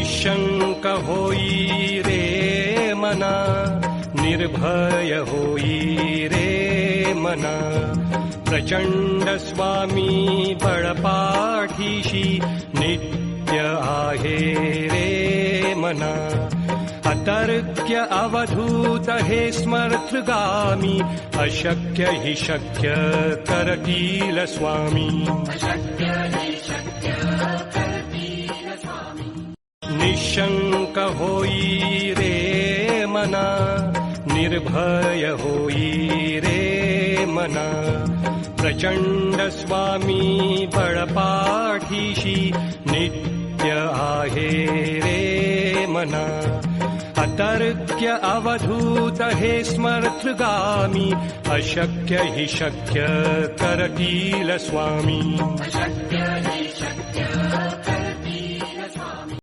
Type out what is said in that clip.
निशङ्क होई रे मना निर्भय होई रे मना प्रचण्ड स्वामी बळपाठीशी नित्य आहे रे मना अतर्क्य अवधूत हे स्मर्थगामी अशक्य हि शक्य करतील स्वामी निशङ्क होई रे मना निर्भय होई रे मना। प्रचण्ड स्वामी बळपाठीशी नित्य आहे रे मना। अतर्क्य अवधूत हे स्मर्थगामी अशक्य हि शक्य करतील स्वामी